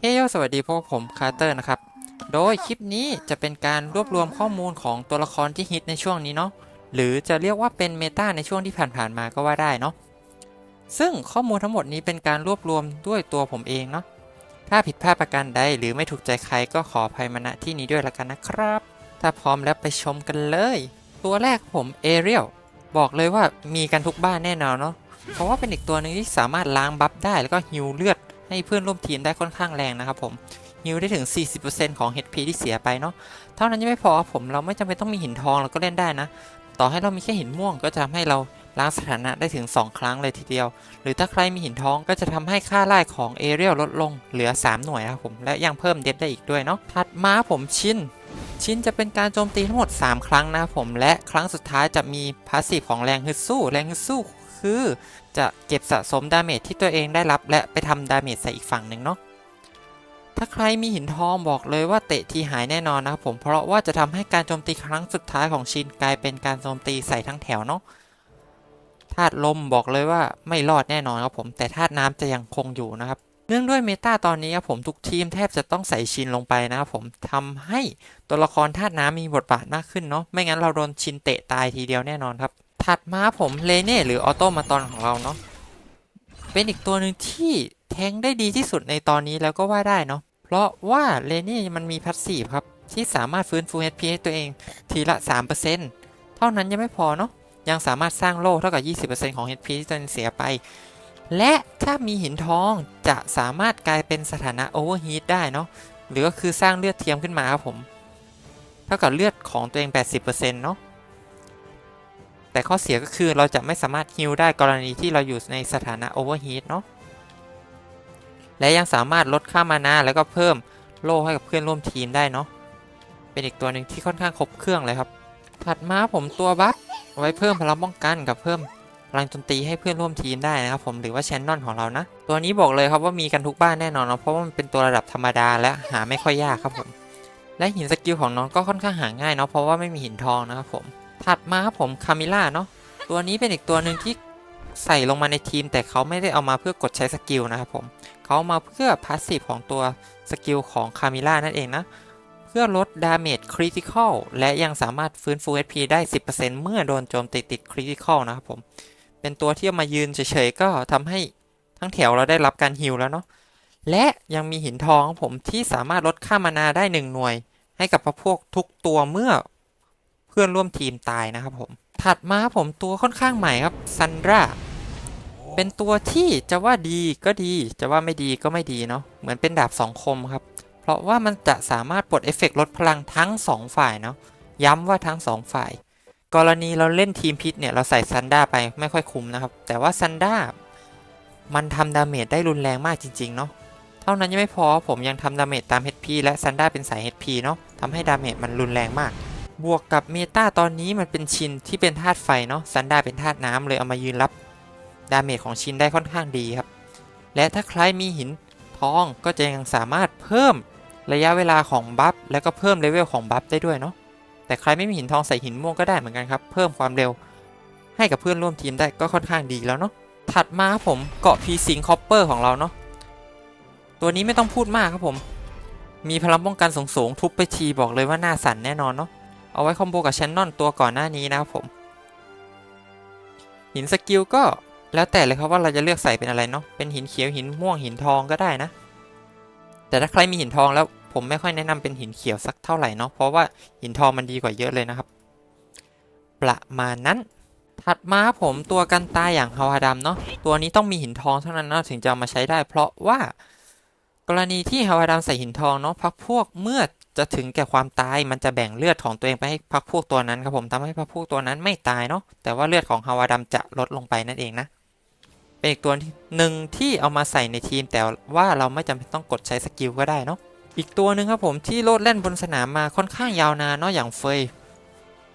เฮ้ยสวัสดีพวกผมคาร์เตอร์นะครับ โดยคลิปนี้จะเป็นการรวบรวมข้อมูลของตัวละครที่ฮิตในช่วงนี้เนาะ หรือจะเรียกว่าเป็นเมตาในช่วงที่ผ่านๆมาก็ว่าได้เนาะ ซึ่งข้อมูลทั้งหมดนี้เป็นการรวบรวมด้วยตัวผมเองเนาะ ถ้าผิดพลาดประการใดหรือไม่ถูกใจใครก็ขออภัยมาณที่นี้ด้วยละกันนะครับ ถ้าพร้อมแล้วไปชมกันเลย ตัวแรกผมเอเรียลบอกเลยว่ามีกันทุกบ้านแน่นอนเนาะ เพราะว่าเป็นอีกตัวหนึ่งที่สามารถล้างบัฟได้แล้วก็ฮิวเลือด ให้เพื่อนร่วมทีมได้ค่อนข้างแรงนะครับผมฮิวได้ถึง 40%ของ HP ที่เสียไปเนาะเท่านั้นยังไม่พอผมเราไม่จำเป็นต้องมีหินทองเราก็เล่นได้นะ ต่อให้เรามีแค่หินม่วงก็จะทำให้เราล้างสถานะได้ถึง 2 ครั้งเลยทีเดียว หรือถ้าใครมีหินทองก็จะทำให้ค่าไล่ของเอเรียลลดลงเหลือ 3 หน่วยครับผมและยังเพิ่มเดฟได้อีกด้วยเนาะถัดมาผมชินชินจะเป็นการโจมตีทั้งหมด 3 ครั้งนะครับผมและครั้งสุดท้ายจะมีพาสซีฟของแรงฮึดสู้ แรงฮึดสู้คือ จะเก็บสะสมดาเมจที่ตัวเองได้รับและไปทำดาเมจใส่อีกฝั่งหนึ่งเนาะถ้าใครมีหินทองบอกเลยว่าเตะทีหายแน่นอนนะครับผมเพราะว่าจะทำให้การโจมตีครั้งสุดท้ายของชินกลายเป็นการโจมตีใส่ทั้งแถวเนาะธาตุลมบอกเลยว่าไม่รอดแน่นอนครับผมแต่ธาตุน้ำจะยังคงอยู่นะครับ เนื่องด้วยเมตาตอนนี้ครับผมทุกทีมแทบจะต้องใส่ชินลงไปนะครับผมทำให้ตัวละครธาตุน้ำมีบทบาทมากขึ้นเนาะไม่งั้นเราโดนชินเตะตายทีเดียวแน่นอนครับ ถัดมาผมเลเน่หรือออโตมาตอนของเราเนาะเป็นอีกตัวหนึ่งที่แทงได้ดีที่สุดในตอนนี้แล้วก็ว่าได้เนาะเพราะว่าเลเน่มันมีพัสซีฟครับ ที่สามารถฟื้นฟู HP ให้ตัวเองทีละ 3%เท่านั้นยังไม่พอเนาะยังสามารถสร้างโล่เท่ากับ 20%ของ HP ที่ตัวเองเสียไป และถ้ามีหินทองจะสามารถกลายเป็นสถานะโอเวอร์ฮีทได้เนาะหรือก็คือสร้างเลือดเทียมขึ้นมาครับผม เท่ากับเลือดของตัวเอง 80%เนาะ แต่ข้อเสียก็คือเราจะไม่สามารถฮิลได้กรณีที่เราอยู่ในสถานะโอเวอร์ฮีทเนาะและยังสามารถลดค่ามานาแล้วก็เพิ่มโล่ให้กับเพื่อนร่วมทีมได้เนาะเป็นอีกตัวหนึ่งที่ค่อนข้างครบเครื่องเลยครับ ถัดมาผมตัวบัฟไว้เพิ่มพลังป้องกันกับเพิ่มพลังโจมตีให้เพื่อนร่วมทีมได้นะครับผมหรือว่าแชนนอนของเรานะ ตัวนี้บอกเลยครับว่ามีกันทุกบ้านแน่นอนเนาะเพราะว่ามันเป็นตัวระดับธรรมดาและหาไม่ค่อยยากครับผม และหินสกิลของน้องก็ค่อนข้างหาง่ายเนาะเพราะว่าไม่มีหินทองนะครับผม ถัดมาครับผมคามิล่าเนาะตัวนี้เป็นอีกตัวหนึ่งที่ใส่ลงมาในทีม แต่เขาไม่ได้เอามาเพื่อกดใช้สกิลนะครับผมเขามาเพื่อพาสซีฟของตัวสกิลของคามิล่านั่นเองนะ เพื่อลดดาเมจคริติคอลและยังสามารถฟื้นฟู HP ได้ 10%เมื่อโดนโจมตีติดคริติคอลนะครับผม เป็นตัวที่เอามายืนเฉยๆ ก็ทำให้ทั้งแถวเราได้รับการฮิลแล้วเนาะและยังมีหินทองผมที่สามารถลดค่ามานาได้ 1 หน่วย ให้กับพวกทุกตัวเมื่อ พื่อนร่วมทีมตายนะครับผม ถัดมาผมตัวค่อนข้างใหม่ครับซันดราเป็นตัวที่จะว่าดีก็ดี จะว่าไม่ดีก็ไม่ดีเนาะเหมือนเป็นดาบสองคมครับ เพราะว่ามันจะสามารถปลดเอฟเฟกต์ลดพลังทั้ง 2 ฝ่ายเนาะย้ำว่าทั้ง 2 ฝ่าย กรณีเราเล่นทีมพิษเนี่ยเราใส่ซันด้าไปไม่ค่อยคุ้มนะครับ แต่ว่าซันด้ามันทำดาเมจได้รุนแรงมากจริง ๆ เนาะเท่านั้นยังไม่พอผมยังทำดาเมจตาม HP และซันด้าเป็นสาย HP เนาะทำให้ดาเมจมันรุนแรงมาก บวกกับเมตาตอนนี้มันเป็นชินที่เป็นธาตุไฟเนาะซันดาเป็นธาตุน้ำเลยเอามายืนรับดาเมจของชินได้ค่อนข้างดีครับ และถ้าใครมีหินทองก็จะยังสามารถเพิ่มระยะเวลาของบัฟแล้วก็เพิ่มเลเวลของบัฟได้ด้วยเนาะแต่ใครไม่มีหินทองใส่หินม่วงก็ได้เหมือนกันครับ เพิ่มความเร็ว ให้กับเพื่อนร่วมทีมได้ก็ค่อนข้างดีแล้วเนาะถัดมาครับผมเกาะพีซิงคอปเปอร์ของเราเนาะตัวนี้ไม่ต้องพูดมากครับผม มีพลังป้องกันสูงๆทุบไปทีบอกเลยว่าหน้าสั่นแน่นอนเนาะ เอาไว้คอมโบกับแชนนอนตัวก่อนหน้านี้นะครับผมหินสกิลก็แล้วแต่เลยครับว่าเราจะเลือกใส่เป็นอะไรเนาะเป็นหินเขียวหินม่วงหินทองก็ได้นะ แต่ถ้าใครมีหินทองแล้วผมไม่ค่อยแนะนำเป็นหินเขียวสักเท่าไหร่เนาะเพราะว่าหินทองมันดีกว่าเยอะเลยนะครับ ประมาณนั้นถัดมาผมตัวกันตายอย่างฮาวาดัมเนาะตัวนี้ต้องมีหินทองเท่านั้นนะถึงจะามาใช้ได้ เพราะว่ากรณีที่ฮาวาดัมใส่หินทองเนาะพักพวกเมื่อ จะถึงแก่ความตายมันจะแบ่งเลือดของตัวเองไปให้พักพวกตัวนั้นครับผมทำให้พักพวกตัวนั้นไม่ตายเนาะแต่ว่าเลือดของฮาวาดัมจะลดลงไปนั่นเองนะเป็นอีกตัวหนึ่งที่เอามาใส่ในทีมแต่ว่าเราไม่จำเป็นต้องกดใช้สกิลก็ได้เนาะอีกตัวหนึ่งครับผมที่โลดเล่นบนสนามมาค่อนข้างยาวนานเนาะอย่างเฟย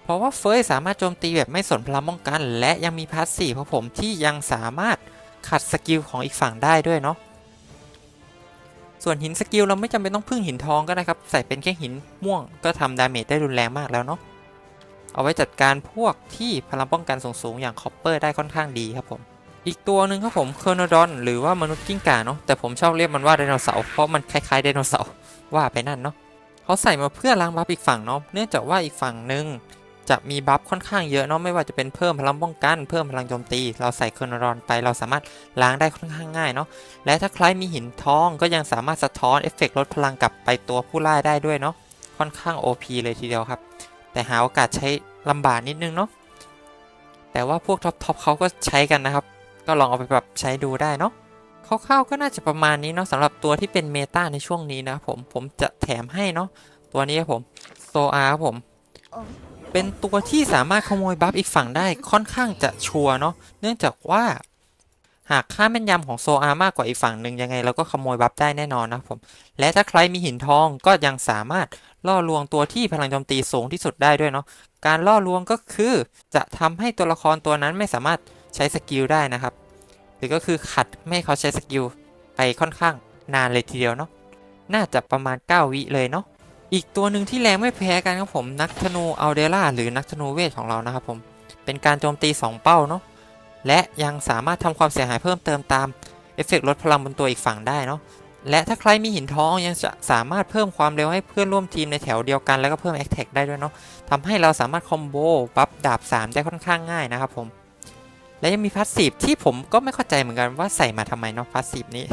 เพราะว่าเฟยสามารถโจมตีแบบไม่สนพลังป้องกัน และยังมีพาสซีฟครับผมที่ยังสามารถขัดสกิลของอีกฝั่งได้ด้วยเนาะ ส่วนหินสกิลเราไม่จำเป็นต้องพึ่งหินทองก็ได้ครับ ใส่เป็นแค่หินม่วงก็ทำดาเมจได้รุนแรงมากแล้วเนาะ เอาไว้จัดการพวกที่พลังป้องกันสูงๆ อย่างคอปเปอร์ได้ค่อนข้างดีครับผม อีกตัวหนึ่งครับผมเคอร์โนดอนหรือว่ามนุษย์กิ้งก่าเนาะ แต่ผมชอบเรียกมันว่าไดโนเสาร์เพราะมันคล้ายๆไดโนเสาร์ว่าไปนั่นเนาะเขาใส่มาเพื่อล้างบัฟอีกฝั่งเนาะ เนื่องจากว่าอีกฝั่งหนึ่ง จะมีบัฟค่อนข้างเยอะเนาะไม่ว่าจะเป็นเพิ่มพลังป้องกัน เพิ่มพลังโจมตี เราใส่เคอร์นดอนไปเราสามารถล้างได้ค่อนข้างง่ายเนาะและถ้าใครมีหินทองก็ยังสามารถสะท้อนเอฟเฟกต์ลดพลังกลับไปตัวผู้ล่าได้ด้วยเนาะค่อนข้าง OP เลยทีเดียวครับ แต่หาโอกาสใช้ลำบากนิดนึงเนาะแต่ว่าพวกท็อปทอปเขาก็ใช้กันนะครับ ก็ลองเอาไปปรับใช้ดูได้เนาะคร่าวๆก็น่าจะประมาณนี้เนาะสำหรับตัวที่เป็นเมตาในช่วงนี้นะผมผมจะแถมให้เนาะตัวนี้ครับผมโซอาครับผม เป็นตัวที่สามารถขโมยบัฟอีกฝั่งได้ค่อนข้างจะชัวร์เนาะเนื่องจากว่า หากค่าแม่นยำของโซอามากกว่าอีกฝั่งหนึ่งยังไงเราก็ขโมยบัฟได้แน่นอนนะครับผม และถ้าใครมีหินทองก็ยังสามารถล่อลวงตัวที่พลังโจมตีสูงที่สุดได้ด้วยเนาะการล่อลวงก็คือจะทำให้ตัวละครตัวนั้นไม่สามารถใช้สกิลได้นะครับ หรือก็คือขัดไม่ให้เขาใช้สกิลไปค่อนข้างนานเลยทีเดียวเนาะน่าจะประมาณ 9 วิเลยเนาะ อีกตัวหนึ่งที่แรงไม่แพ้กันครับผมนักธนูอัลเดล่าหรือนักธนูเวทของเรานะครับผมเป็นการโจมตี 2 เป้าเนาะและยังสามารถทำความเสียหายเพิ่มเติมตามเอฟเฟกลดพลังบนตัวอีกฝั่งได้เนาะและถ้าใครมีหินทองยังจะสามารถเพิ่มความเร็วให้เพื่อนร่วมทีมในแถวเดียวกันแล้วก็เพิ่มแอคแท็กได้ด้วยเนาะทำให้เราสามารถคอมโบบัฟดาบ 3 ได้ค่อนข้างง่ายนะครับผมและยังมีพาสซีฟที่ผมก็ไม่เข้าใจเหมือนกันว่าใส่มาทำไมเนาะพาสซีฟนี้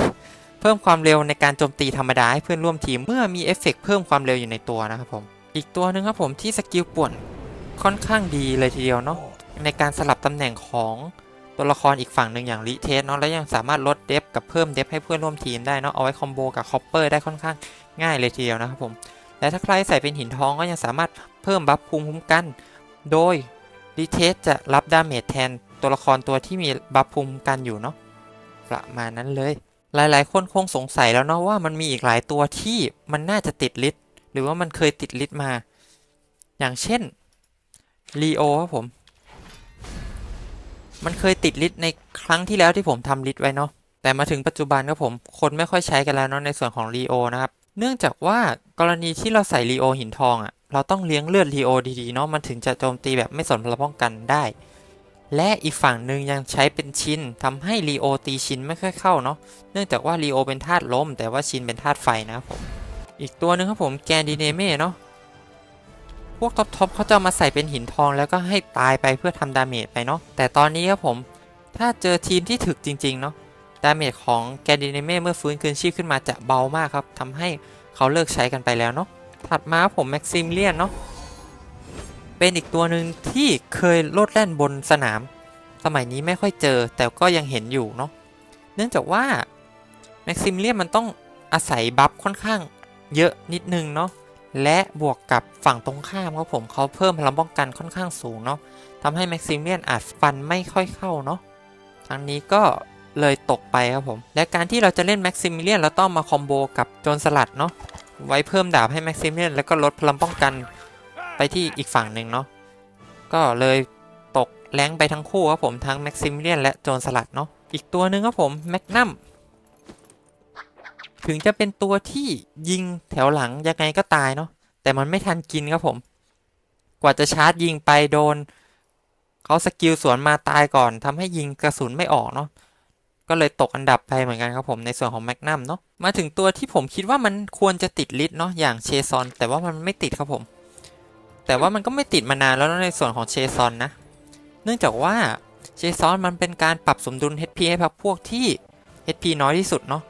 เพิ่มความเร็วในการโจมตีธรรมดาให้เพื่อนร่วมทีมเมื่อมีเอฟเฟกต์เพิ่มความเร็วอยู่ในตัวนะครับผม อีกตัวหนึ่งครับผมที่สกิลป่วนค่อนข้างดีเลยทีเดียวเนาะในการสลับตำแหน่งของตัวละครอีกฝั่งหนึ่งอย่างลิเทสเนาะและยังสามารถลดเดฟกับเพิ่มเดฟให้เพื่อนร่วมทีมได้เนาะเอาไว้คอมโบกับคอปเปอร์ได้ค่อนข้างง่ายเลยทีเดียวนะครับผมและถ้าใครใส่เป็นหินทองก็ยังสามารถเพิ่มบัฟภูมิคุ้มกัน โดยลิเทสจะรับดาเมจแทนตัวละครตัวที่มีบัฟภูมิคุ้มกันอยู่เนาะประมาณนั้นเลย หลายๆ คนคงสงสัยแล้วเนาะว่ามันมีอีกหลายตัวที่มันน่าจะติดลิสต์หรือว่ามันเคยติดลิสต์มา อย่างเช่นลีโอครับผม มันเคยติดลิสต์ในครั้งที่แล้วที่ผมทำลิสต์ไว้เนาะแต่มาถึงปัจจุบันครับผม คนไม่ค่อยใช้กันแล้วเนาะในส่วนของลีโอนะครับ เนื่องจากว่ากรณีที่เราใส่ลีโอหินทองอะ่ะเราต้องเลี้ยงเลือดลีโอดีๆเนาะมันถึงจะโจมตีแบบไม่สนพลป้องกันได้ และอีกฝั่งหนึ่งยังใช้เป็นชินทำให้ลีโอตีชินไม่ค่อยเข้าเนาะเนื่องจากว่าลีโอเป็นธาตุลม แต่ว่าชินเป็นธาตุไฟนะครับผม อีกตัวหนึ่งครับผมแกนดิเนเม่เนาะพวกท็อปทอปเขาจะมาใส่เป็นหินทองแล้วก็ให้ตายไปเพื่อทำดาเมจไปเนาะแต่ตอนนี้ครับผมถ้าเจอทีมที่ถึกจริงๆเนาะดาเมจของแกนดิเนเม่เมื่อฟื้นคืนชีพขึ้นมาจะเบามากครับทำให้เขาเลิกใช้กันไปแล้วเนาะถัดมาผมแม็กซิมเลียนเนาะ เป็นอีกตัวหนึ่งที่เคยโลดแล่นบนสนาม สมัยนี้ไม่ค่อยเจอแต่ก็ยังเห็นอยู่เนาะเนื่องจากว่าแม็กซิมเลียนมันต้องอาศัยบัฟค่อนข้างเยอะนิดนึงเนาะและบวกกับฝั่งตรงข้ามครับผมเขาเพิ่มพลังป้องกันค่อนข้างสูงเนาะทำให้แม็กซิมเลียนอาจฟันไม่ค่อยเข้าเนาะทั้งนี้ก็เลยตกไปครับผม และการที่เราจะเล่นแม็กซิมิเลียนเราต้องมาคอมโบกับโจรสลัดเนาะไว้เพิ่มดาบให้แม็กซิมิเลียนแล้วก็ลดพลังป้องกัน ไปที่อีกฝั่งหนึ่งเนาะก็เลยตกแรงไปทั้งคู่ครับผมทั้งแม็กซิมิเลียนและโจรสลัดเนาะอีกตัวหนึ่งครับผมแมกนัมถึงจะเป็นตัวที่ยิงแถวหลังยังไงก็ตายเนาะแต่มันไม่ทันกินครับผม กว่าจะชาร์จยิงไปโดนเขาสกิลสวนมาตายก่อนทำให้ยิงกระสุนไม่ออกเนาะก็เลยตกอันดับไปเหมือนกันครับผมในส่วนของแมกนัมเนาะมาถึงตัวที่ผมคิดว่ามันควรจะติดลิสต์เนาะอย่างเชซอน แต่ว่ามันไม่ติดครับผม แต่ว่ามันก็ไม่ติดมานานแล้วในส่วนของเชซอนนะ เนื่องจากว่าเชซอนมันเป็นการปรับสมดุล HP ให้พักพวกที่ HP น้อยที่สุดเนาะ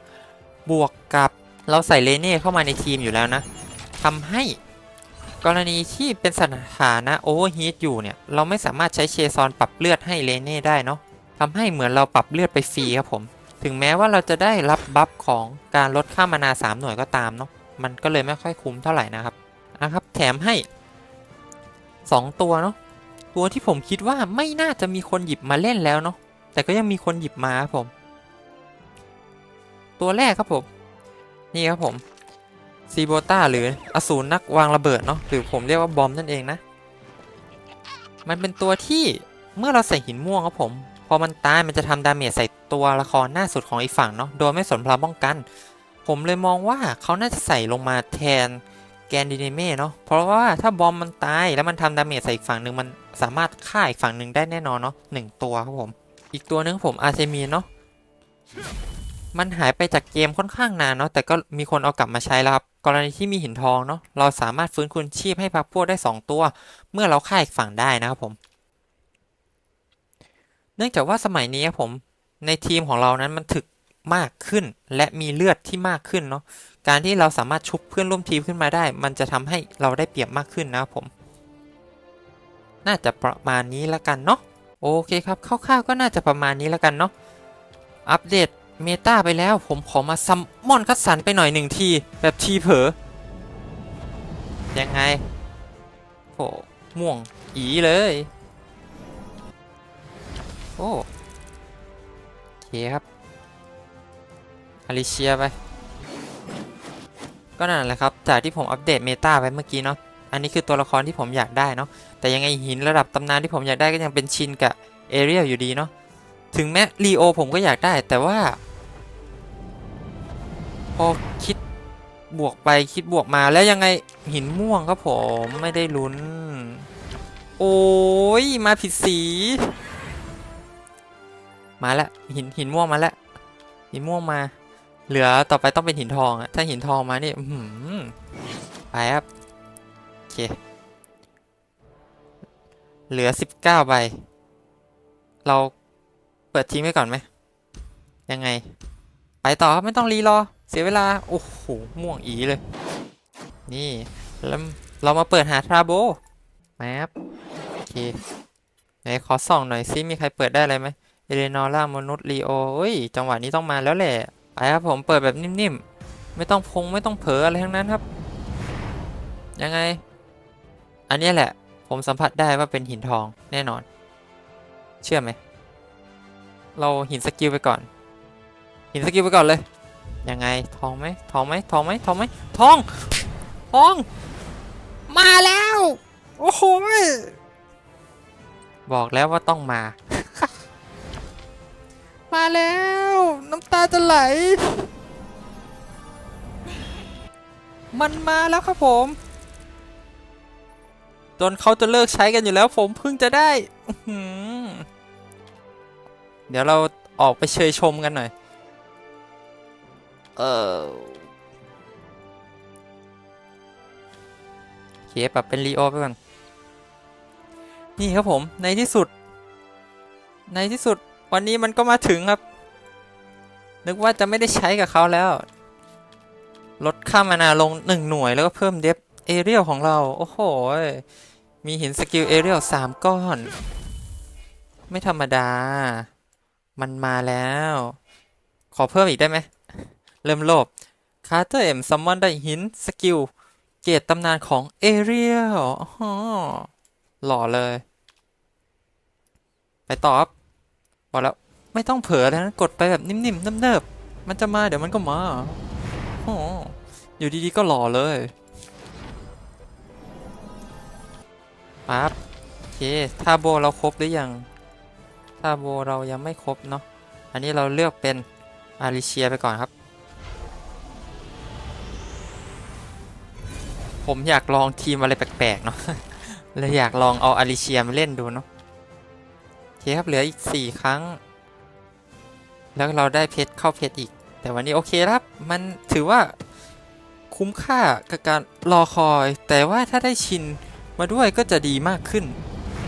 บวกกับเราใส่เลเน่เข้ามาในทีมอยู่แล้วนะทำให้กรณีที่เป็นสถานะโอเวอร์ฮีทอยู่เนี่ย เราไม่สามารถใช้เชซอนปรับเลือดให้เลเน่ได้เนาะทำให้เหมือนเราปรับเลือดไปฟรีครับผม ถึงแม้ว่าเราจะได้รับบัฟของการลดค่ามานา 3 หน่วยก็ตามเนาะ มันก็เลยไม่ค่อยคุ้มเท่าไหร่นะครับนะครับ แถมให้ 2 ตัวเนาะตัวที่ผมคิดว่าไม่น่าจะมีคนหยิบมาเล่นแล้วเนาะแต่ก็ยังมีคนหยิบมาครับผม ตัวแรกครับผม นี่ครับผมซีโบต้าหรืออสูรนักวางระเบิดเนาะหรือผมเรียกว่าบอมนั่นเองนะ มันเป็นตัวที่เมื่อเราใส่หินม่วงครับผม พอมันตายมันจะทำดาเมจใส่ตัวละครหน้าสุดของอีกฝั่งเนาะโดยไม่สนพลังป้องกัน ผมเลยมองว่าเขาน่าจะใส่ลงมาแทน แกนดิเนเม่เนาะ เพราะว่าถ้าบอมมันตายแล้วมันทำดาเมจใส่อีกฝั่งหนึ่งมันสามารถฆ่าอีกฝั่งหนึ่งได้แน่นอนเนาะหนึ่งตัวครับผม อีกตัวนึงผมอาเซมีเนาะ มันหายไปจากเกมค่อนข้างนานเนาะแต่ก็มีคนเอากลับมาใช้แล้วครับ กรณีที่มีหินทองเนาะเราสามารถฟื้นคืนชีพให้พักพวกได้ 2 ตัว เมื่อเราฆ่าอีกฝั่งได้นะครับผม เนื่องจากว่าสมัยนี้ครับผมในทีมของเรานั้นมันถึกมากขึ้นและมีเลือดที่มากขึ้นเนาะ การที่เราสามารถชุบเพื่อนร่วมทีมขึ้นมาได้ มันจะทำให้เราได้เปรียบมากขึ้นนะครับผม น่าจะประมาณนี้แล้วกันเนาะโอเคครับคร่าวๆก็น่าจะประมาณนี้แล้วกันเนาะอัปเดตเมตาไปแล้วผมขอมาซัมมอนคัดสันไปหน่อยหนึ่งที แบบทีเผลอยังไงโอ้ม่วงอีเลย โอ้โอเคครับอลิเชียไป ก็นั่นแหละครับจากที่ผมอัปเดตเมตาไปเมื่อกี้เนาะอันนี้คือตัวละครที่ผมอยากได้เนาะแต่ยังไงหินระดับตำนานที่ผมอยากได้ก็ยังเป็นชินกับเอเรียลอยู่ดีเนาะถึงแม้ลีโอผมก็อยากได้แต่ว่า พอคิดบวกไปคิดบวกมาแล้วยังไงหินม่วงครับผมไม่ได้ลุ้น โอ้ยมาผิดสี มาแล้วหินหินม่วงมาแล้วหินม่วงมา เหลือต่อไปต้องเป็นหินทองอะถ้าหินทองมานี่อื้อหือไปครับโอเค เหลือ19ใบ เราเปิดทิ้งไว้ก่อนไหม ยังไง ไปต่อครับไม่ต้องรีรอ เสียเวลา โอ้โห ม่วงอีเลย นี่ แล้วเรามาเปิดหาทราโบแมปโอเคไหนขอส่องหน่อยซิมีใครเปิดได้อะไรไหมเอเลนอร่ามนุษย์ลีโอเอ้ย จังหวะนี้ต้องมาแล้วแหละ ไปครับผมเปิดแบบนิ่มๆ ไม่ต้องพงไม่ต้องเผลออะไรทั้งนั้นครับ ยังไง อันนี้แหละ ผมสัมผัสได้ว่าเป็นหินทองแน่นอน เชื่อไหม เราหินสกิลไปก่อน หินสกิลไปก่อนเลย ยังไงทองไหมทองไหมทองไหมทองไหมทอง ทอง มาแล้ว โอ้โหบอกแล้วว่าต้องมา มาแล้ว น้ำตาจะไหล มันมาแล้วครับผม จนเขาจะเลิกใช้กันอยู่แล้ว ผมเพิ่งจะได้ เดี๋ยวเราออกไปเชยชมกันหน่อย เออโอเคปรับเป็นรีโอไปก่อน นี่ครับผมในที่สุด ในที่สุดวันนี้มันก็มาถึงครับ นึกว่าจะไม่ได้ใช้กับเขาแล้ว ลดค่ามานาลงหนึ่งหน่วยแล้วก็เพิ่มเดฟเอเรียลของเรา โอ้โห มีหินสกิลเอเรียลสามก้อน ไม่ธรรมดา มันมาแล้ว ขอเพิ่มอีกได้ไหม เริ่มโลภคาร์เตอร์เอ็มซัมมอนได้หินสกิลเกรดตำนานของเอเรียลหล่อเลย ไปต่อบบอกแล้ว ไม่ต้องเผลอแล้วนะกดไปแบบนิ่มๆเนิบๆมันจะมาเดี๋ยวมันก็มาโอ้อยู่ดีๆก็หล่อเลยปั๊บโอเคท่าโบเราครบหรือยังท่าโบเรายังไม่ครบเนาะอันนี้เราเลือกเป็นอาริเชียไปก่อนครับ ผมอยากลองทีมอะไรแปลกๆเนาะเลยอยากลองเอาอาริเชียมาเล่นดูเนาะโอเคครับเหลืออีก 4 ครั้ง แล้วเราได้เพชรเข้าเพชรอีก แต่วันนี้โอเคแล้วครับ มันถือว่าคุ้มค่ากับการรอคอย แต่ว่าถ้าได้ชินมาด้วยก็จะดีมากขึ้น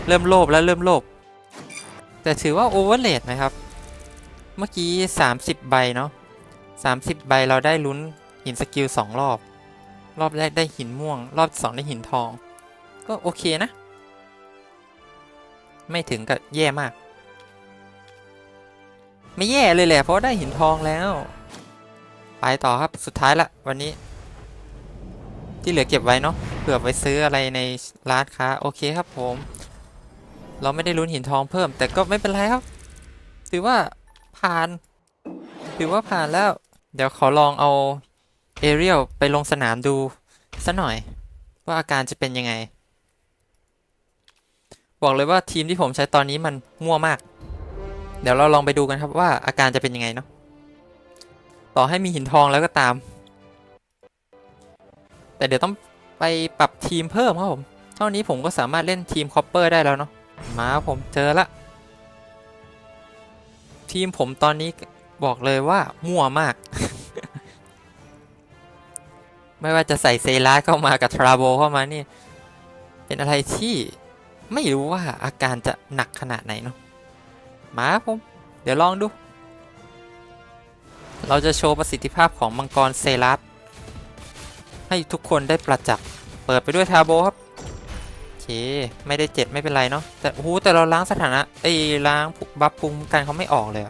เริ่มโลภแล้วเริ่มโลภแต่ถือว่าโอเวอร์เลดนะครับ เมื่อกี้ 30 ใบเนาะ30 ใบเราได้ลุ้นหินสกิล 2 รอบ รอบแรกได้หินม่วง รอบ 2 ได้หินทอง ก็โอเคนะ ไม่ถึงกับแย่มาก ไม่แย่เลยแหละเพราะได้หินทองแล้ว ไปต่อครับสุดท้ายละวันนี้ ที่เหลือเก็บไว้เนาะเผื่อไปซื้ออะไรในร้านค้าโอเคครับผม เราไม่ได้ลุ้นหินทองเพิ่ม แต่ก็ไม่เป็นไรครับ ถือว่าผ่าน ถือว่าผ่านแล้ว เดี๋ยวขอลองเอาเอเรียลไปลงสนามดูสัหน่อย ว่าอาการจะเป็นยังไง บอกเลยว่าทีมที่ผมใช้ตอนนี้มันมั่วมาก เดี๋ยวเราลองไปดูกันครับว่าอาการจะเป็นยังไงเนาะต่อให้มีหินทองแล้วก็ตาม แต่เดี๋ยวต้องไปปรับทีมเพิ่มครับผม เท่านี้ผมก็สามารถเล่นทีมคอปเปอร์ได้แล้วเนาะมาผมเจอละ ทีมผมตอนนี้บอกเลยว่ามั่วมาก ไม่ว่าจะใส่เซราเข้ามากับทราโบเข้ามานี่ เป็นอะไรที่ไม่รู้ว่าอาการจะหนักขนาดไหนเนาะ มาครับผม เดี๋ยวลองดู เราจะโชว์ประสิทธิภาพของมังกรเซรัสให้ทุกคนได้ประจักษ์เปิดไปด้วยทาโบครับโอเคไม่ได้เจ็ดไม่เป็นไรเนาะแต่โอ้โหแต่เราล้างสถานะไอ้ล้างบัฟภูมิกันเขาไม่ออกเลย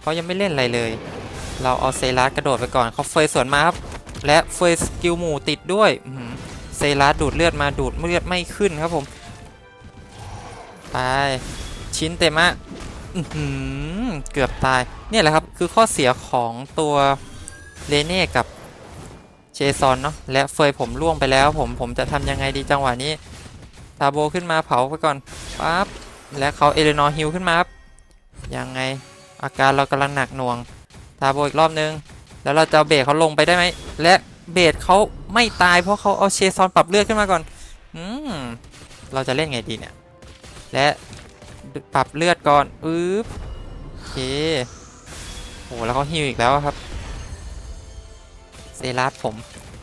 เขายังไม่เล่นอะไรเลย เราเอาเซรัสกระโดดไปก่อนเขาเฟยสวนมาครับและเฟยสกิลหมู่ติดด้วยเซรัสดูดเลือดมาดูดเลือดไม่ขึ้นครับผมไป ชิ้นเต็มอะเกือบตาย เนี่ยแหละครับ คือข้อเสียของตัวเลเน่กับเชซอนเนาะและเฟยผมล่วงไปแล้ว ผมผมจะทำยังไงดีจังหวะนี้ทาโบขึ้นมาเผาไปก่อนปั๊บและเขาเอเลนอร์ฮิลขึ้นมาครับยังไงอาการเรากำลังหนักหน่วงทาโบอีกรอบนึง แล้วเราจะเอาเบสเขาลงไปได้ไหม และเบสเขาไม่ตายเพราะเขาเอาเชซอนปรับเลือดขึ้นมาก่อน อืม เราจะเล่นไงดีเนี่ย และ ปรับเลือดก่อนอึ๊บโอเคโอ้แล้วเขาฮิวอีกแล้วครับ เซรัสผม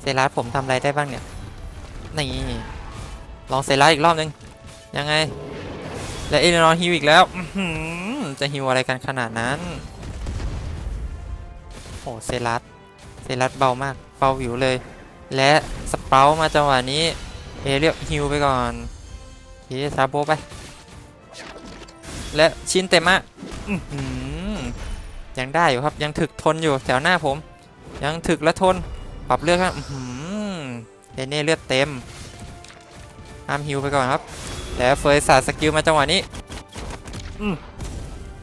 เซรัสผมทำอะไรได้บ้างเนี่ย นี่ ลองเซรัสอีกรอบนึง ยังไง และเอเลนอร์ฮิวอีกแล้วจะฮิวอะไรกันขนาดนั้น โอ้เซรัสเซรัสเบามาก เบาหิวเลย และสเปรามาจังหวะนี้ เอเรียกฮิวไปก่อนโอเคซาโบไป และชินเตมะอื้อหือยังได้อยู่ครับยังถึกทนอยู่แถวหน้าผม ยังถึกและทนปรับเลือดครับอื้อหือเดเน่เลือดเต็มห้ามฮิวไปก่อนครับแล้วเฟยสาดสกิลมาจังหวะนี้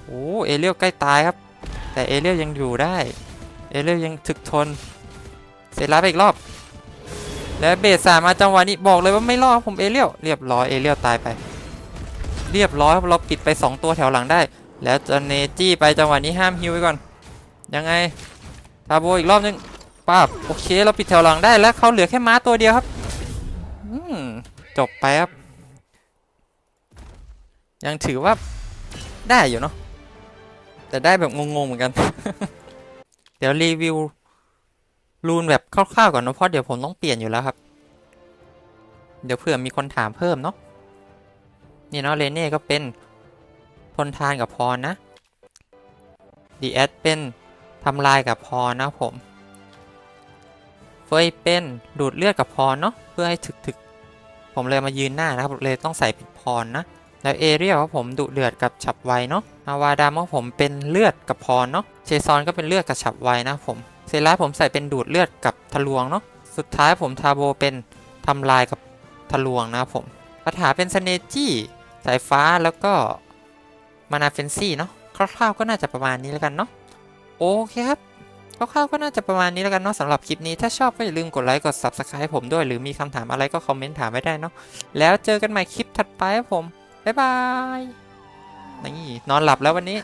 โอ้เอเรียลใกล้ตายครับ แต่เอเรียลยังอยู่ได้ เอเรียลยังถึกทน เสร็จแล้วไปอีกรอบ แล้วเบสสามมาจังหวะนี้บอกเลยว่าไม่รอดผมเอเรียลเรียบร้อยเอเรียลตายไป เรียบร้อยครับเราปิดไป 2 ตัวแถวหลังได้ แล้วจะเนจี้ไปจังหวะนี้ห้ามฮิวไว้ก่อน ยังไงทาโบอีกรอบนึงป้าบโอเคเราปิดแถวหลังได้แล้วเขาเหลือแค่ม้าตัวเดียวครับจบไปครับ ยังถือว่าได้อยู่เนาะแต่ได้แบบงงๆเหมือนกัน เดี๋ยวรีวิวรูนแบบคร่าวๆก่อนเนะเพราะเดี๋ยวผมต้องเปลี่ยนอยู่แล้วครับ เดี๋ยวเผื่อมีคนถามเพิ่มเนาะ นี่เนาะเรเน่ก็เป็นทนทานกับพรนะดีแอดเป็นทำลายกับพรนะผมเฟยเป็นดูดเลือดกับพรเนาะเพื่อให้ถึกๆผมเลยมายืนหน้านะครับเลยต้องใส่ปิดพรนะ แล้วเอเรียลครับผมดุเดือดกับฉับไวเนาะอาวาดามของผมเป็นเลือดกับพรเนาะเชซอนก็เป็นเลือดกับฉับไวนะผมเซราผมใส่เป็นดูดเลือดกับทะลวงเนาะสุดท้ายผมทาโบเป็นทำลายกับทะลวงนะผมคาถาเป็นสเนจี้ สายฟ้าแล้วก็มานาเฟนซี่เนาะคร่าวๆก็น่าจะประมาณนี้แล้วกันเนาะโอเคครับคร่าวๆก็น่าจะประมาณนี้แล้วกันเนาะสำหรับคลิปนี้ถ้าชอบก็อย่าลืมกดไลค์กด subscribe ผมด้วย หรือมีคำถามอะไรก็คอมเมนต์ถามไว้ได้เนาะแล้วเจอกันใหม่คลิปถัดไปครับผมบ๊ายบายนี่นอนหลับแล้ววันนี้